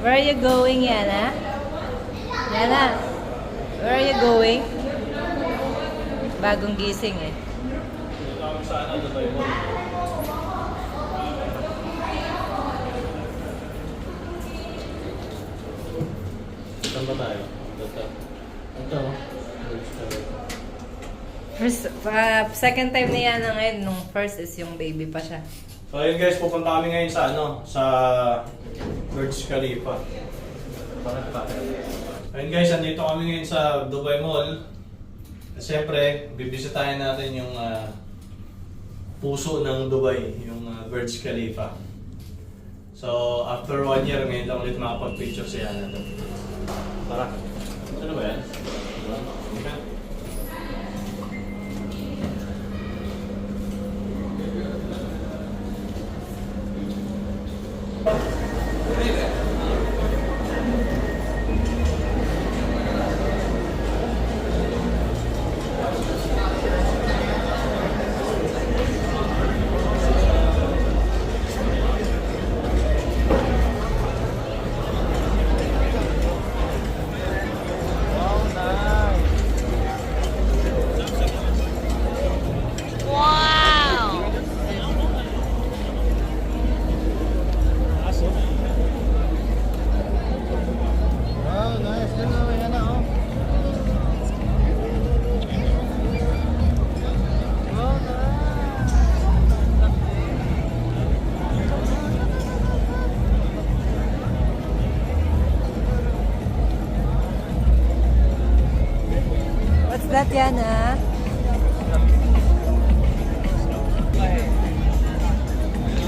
Where are you going, Yana? Yana, where are you going? Bagong gising eh. Saan ba tayo? Ito. First, uh, second time na Yana ngayon, nung first is yung baby pa siya. So ayun guys, pupunta kami ngayon sa ano, sa Burj Khalifa. Ayun guys, andito kami ngayon sa Dubai Mall. Siyempre, bibisitahin natin yung ah, puso ng Dubai, yung ah, Burj Khalifa. So, after one year, ngayon lang ulit makapag-picture siya na doon. Tara. Ano ba yan? What's that, Yana?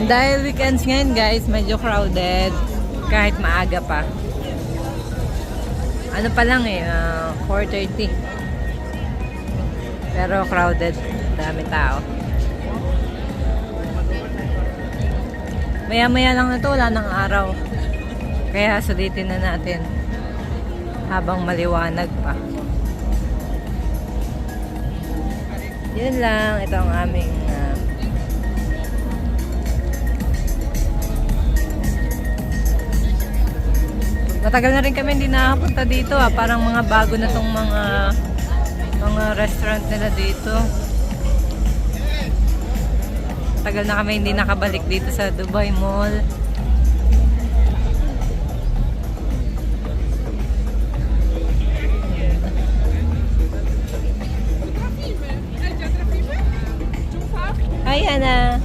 Dahil weekends ngayon guys, medyo crowded. Kahit maaga pa. Ano pa lang eh, ah, 4.30. Pero crowded. Dami tao. Maya-maya lang na to, wala ng araw. Kaya sulitin na natin. Habang maliwanag pa. Yun lang. Ito ang aming ah, Matagal na rin kami hindi nakapunta dito ah. Parang mga bago na tong mga mga restaurant nila dito. Tagal na kami hindi nakabalik dito sa Dubai Mall. Hi, Yana.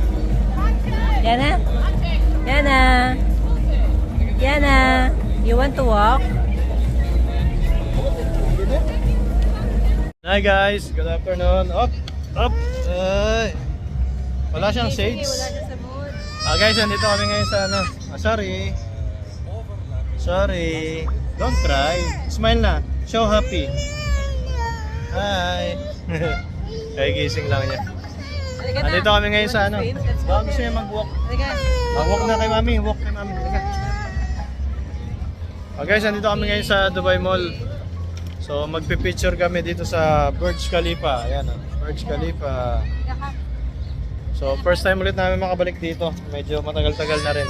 Yana? Yana? Yana? You want to walk? Hi guys, good afternoon. Up, up. Ay. Wala siyang shades. Ah guys, nandito kami ngayon sa ano. Ah, sorry. Sorry. Don't cry. Smile na. Show happy. Hi. Ay, gising lang niya. Halika na. Nandito kami ngayon sa ano. Baka gusto niya mag-walk. Halika. Ah, walk na kay mami. Walk kay mami. Halika. Ah guys, nandito kami ngayon sa Dubai Mall. So, magpipicture kami dito sa Burj Khalifa. Ayan, oh. Burj Khalifa. So, first time ulit namin makabalik dito. Medyo matagal-tagal na rin.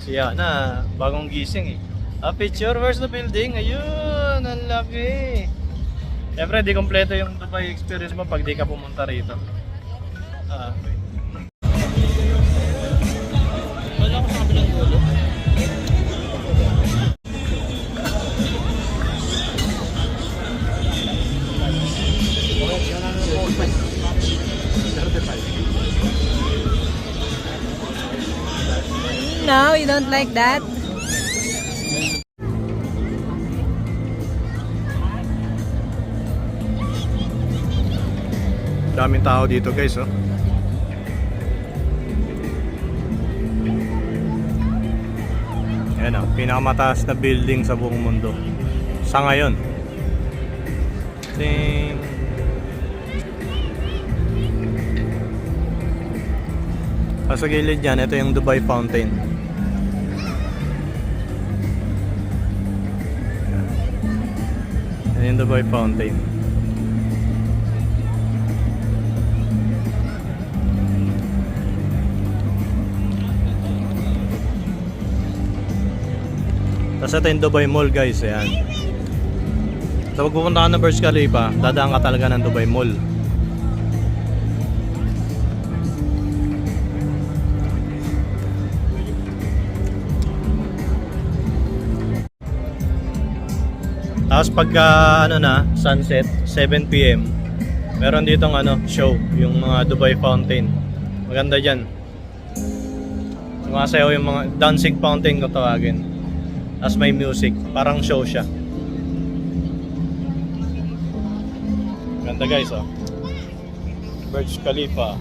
Siya na, bagong gising eh. A picture, where's the building? Ayun, ang laki. Siyempre, di kompleto yung Dubai experience mo pag di ka pumunta rito. No, you don't like that? Daming tao dito guys, oh. Yan ang pinakamataas na building sa buong mundo. Sa ngayon. Ting. Ah, Sa gilid yan, ito yung Dubai Fountain. Yan yung Dubai Fountain. Tapos ito yung Dubai Mall guys, ayan. So pag pupunta ka ng Burj Khalifa, dadaan ka talaga ng Dubai Mall. Tapos pagka ano na, sunset, 7pm, meron ditong ano, show, yung mga Dubai Fountain. Maganda dyan. Sumasayaw yung mga dancing fountain ko tawagin. Tapos may music, parang show siya. Ganda guys oh. Burj Khalifa.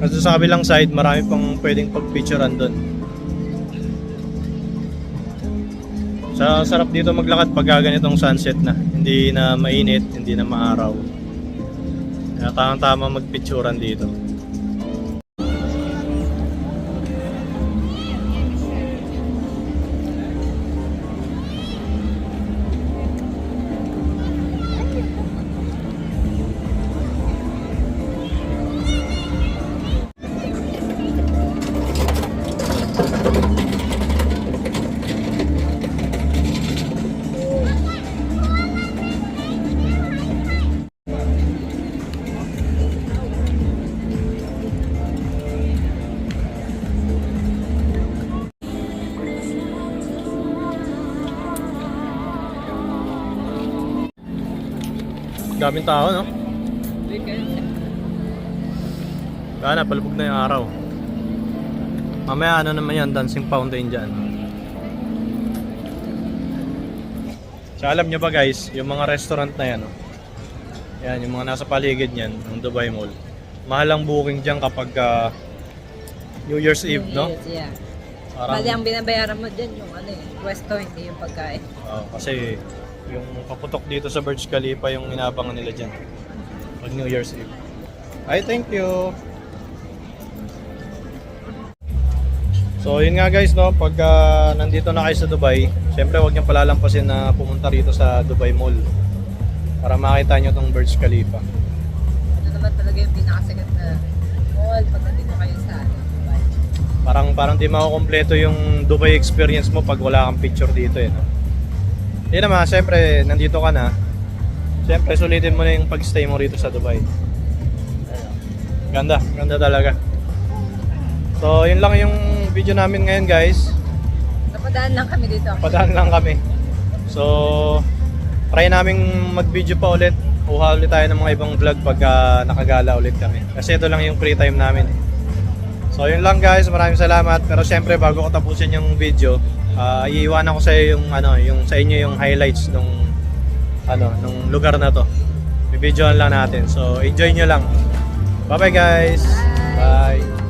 Kasi sa kabilang side, marami pang pwedeng pagpicturean doon. Sa sarap dito maglakad pag ganitong sunset na. Hindi na mainit, hindi na maaraw. Kaya tamang-tama magpicturean dito. Daming tao, no? Na, palubog na yung araw. Mamaya ano naman yan, dancing fountain dyan. So alam nyo ba guys, yung mga restaurant na yan, oh. yan, yung mga nasa paligid niyan, ng Dubai Mall, mahal ang booking dyan kapag ah, New Year's Eve, no? Yes, yeah. Parang, Bali, ang binabayaran mo dyan yung ano eh, pwesto, hindi yung pagkain. oh, kasi yung paputok dito sa Burj Khalifa yung inaabangan nila dyan. Pag New Year's Eve. Ay, thank you! So yun nga guys no, pag ah, nandito na kayo sa Dubai, syempre huwag niyong palalampasin na pumunta rito sa Dubai Mall para makita niyo tong Burj Khalifa. Ito naman talaga yung pinakasikat na mall pag nandito kayo sa ano, Dubai. Parang parang di makukompleto yung Dubai experience mo pag wala kang picture dito eh. No? Yun naman, syempre nandito ka na. Syempre sulitin mo na yung pagstay mo rito sa Dubai. Ganda, ganda talaga. So yun lang yung video namin ngayon guys. Napadaan lang kami dito. Padaan lang kami. So, try naming mag-video pa ulit. Kuha ulit tayo ng mga ibang vlog pag ah, nakagala ulit kami. Kasi ito lang yung free time namin. eh. So, yun lang guys. Maraming salamat. Pero syempre, bago ko tapusin yung video, ah, iiwanan ko sa iyo yung ano, yung sa inyo yung highlights nung ano, nung lugar na to. Bibidyoan lang natin. So, enjoy nyo lang. Bye-bye guys. Bye.